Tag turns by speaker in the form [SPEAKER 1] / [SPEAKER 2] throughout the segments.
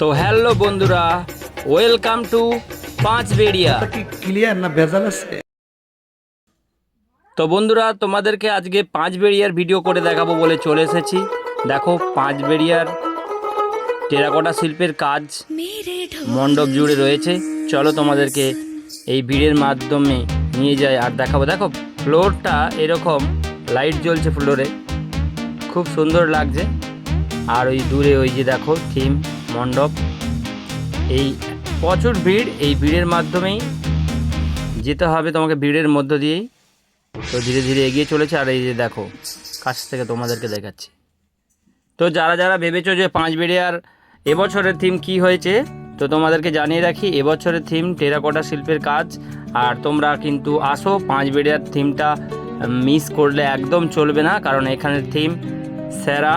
[SPEAKER 1] তো হ্যালো বন্ধুরা welcome to পাঁচ বেড়িয়া।
[SPEAKER 2] কি ক্লিয়ার না ভেজাল আছে?
[SPEAKER 1] তো বন্ধুরা তোমাদেরকে আজকে পাঁচ বেড়িয়ার ভিডিও করে দেখাবো বলে চলে এসেছি। দেখো পাঁচ বেড়িয়ার টেরাকোটা শিল্পের কাজ মণ্ডপ জুড়ে রয়েছে। চলো তোমাদেরকে এই ভিড়ের মাধ্যমে নিয়ে যাই আর দেখাবো। দেখো ফ্লোরটা এরকম লাইট জ্বলছে ফ্লোরে। খুব সুন্দর লাগছে। আর ওই দূরে ওই যে দেখো থিম। মণ্ডপ। এই প্রচুর ভিড় এই ভিড়ের মাধ্যমেই যেতে হবে তোমাকে ভিড়ের মধ্য দিয়েই। তো ধীরে ধীরে এগিয়ে চলেছে আর এই যে দেখো, কাছ থেকে তোমাদেরকে দেখাচ্ছি। তো যারা যারা ভেবেছো যে পাঁচ বেড়িয়ার এবছরের থিম কি হয়েছে, তো তোমাদেরকে জানিয়ে রাখি, এবছরের থিম টেরাকোটা শিল্পের কাজ। আর তোমরা কিন্তু আসো পাঁচ বেড়িয়ার থিমটা মিস করলে একদম চলবে না। কারণ এখানের থিম সেরা,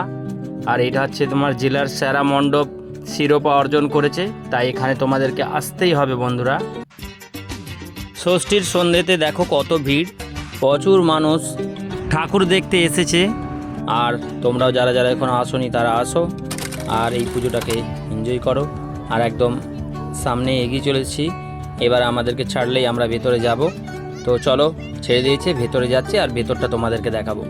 [SPEAKER 1] আর এটা হচ্ছে তোমার জেলার সেরা মণ্ডপ। শিরোপা অর্জন করেছে, তাই এখানে তোমাদেরকে আসতেই হবে বন্ধুরা। ষষ্ঠীর সন্ধ্যেতে দেখো কত ভিড়। প্রচুর মানুষ ঠাকুর দেখতে এসেছে। আর তোমরাও যারা যারা এখন আসোনি, তারা আসো। আর এই পুজোটাকে এনজয় করো। আর একদম সামনে এগিয়ে চলেছি। এবার আমাদেরকে ছাড়লেই আমরা ভেতরে যাব। তো চলো ছেড়ে দিয়েছে, ভেতরে যাচ্ছি, আর ভেতরটা তোমাদেরকে দেখাবো।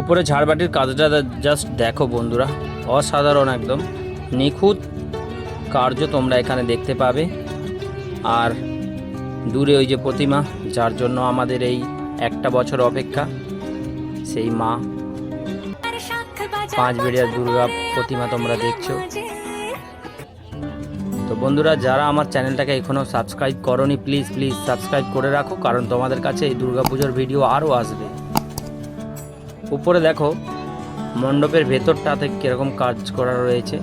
[SPEAKER 1] উপরে ঝাড়বাটির কাজটা জাস্ট দেখো বন্ধুরা, অসাধারণ একদম। নিখুঁত কার্য তোমরা এখানে দেখতে পাবে। আর দূরে ওই যে প্রতিমা, যার জন্য আমাদের এই একটা বছর অপেক্ষা, সেই মা। পাঁচ বেড়িয়ার দুর্গা প্রতিমা তোমরা দেখছ। তো বন্ধুরা, যারা আমার চ্যানেলটাকে এখনও সাবস্ক্রাইব করনি প্লিজ প্লিজ সাবস্ক্রাইব করে রাখো, কারণ তোমাদের কাছে এই দুর্গাপুজোর ভিডিও আরও আসবে। উপরে দেখো, মণ্ডপের ভেতরটাতে কীরকম কাজ করা রয়েছে।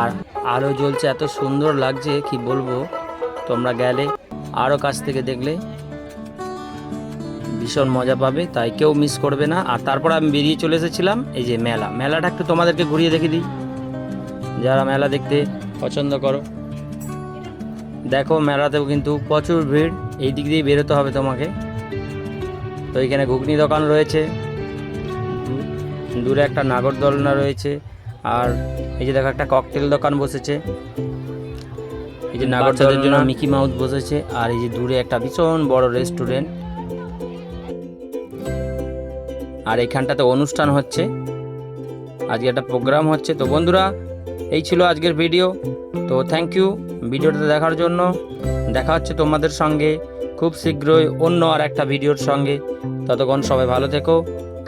[SPEAKER 1] আর আলো জ্বলছে, এত সুন্দর লাগছে, কি বলব? তোমরা গেলে আরও কাছ থেকে দেখলে ভীষণ মজা পাবে, তাই কেউ মিস করবে না। আর তারপর আমি বেরিয়ে চলে এসেছিলাম, এই যে মেলা। মেলাটা একটু তোমাদেরকে ঘুরিয়ে দেখে দিই। যারা মেলা দেখতে পছন্দ করো। দেখো, মেলাতেও কিন্তু প্রচুর ভিড়, এই দিক দিয়ে বেরোতে হবে তোমাকে। তো এখানে ঘুগনি দোকান রয়েছে। দূরে একটা নাগরদোলনা রয়েছে আর এই যে দেখো একটা ককটেল দোকান বসেছে। এই যে নাগরদোলের জন্য মিকি মাউস বসেছে আর এই যে দূরে একটা ভীষণ বড় রেস্টুরেন্ট আর এখানটাতে অনুষ্ঠান হচ্ছে। আজকে একটা প্রোগ্রাম হচ্ছে। তো বন্ধুরা এই ছিল আজকের ভিডিও তো থ্যাংক ইউ ভিডিওটা দেখার জন্য। দেখা হচ্ছে তোমাদের সঙ্গে খুব শীঘ্রই অন্য আর একটা ভিডিওর সঙ্গে। ততক্ষণ সবাই ভালো থেকো।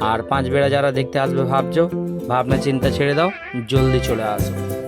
[SPEAKER 1] আর পাঁচ বেড়া যারা দেখতে আসবে ভাবছ? ভাবনা চিন্তা ছেড়ে দাও জলদি চলে আসো।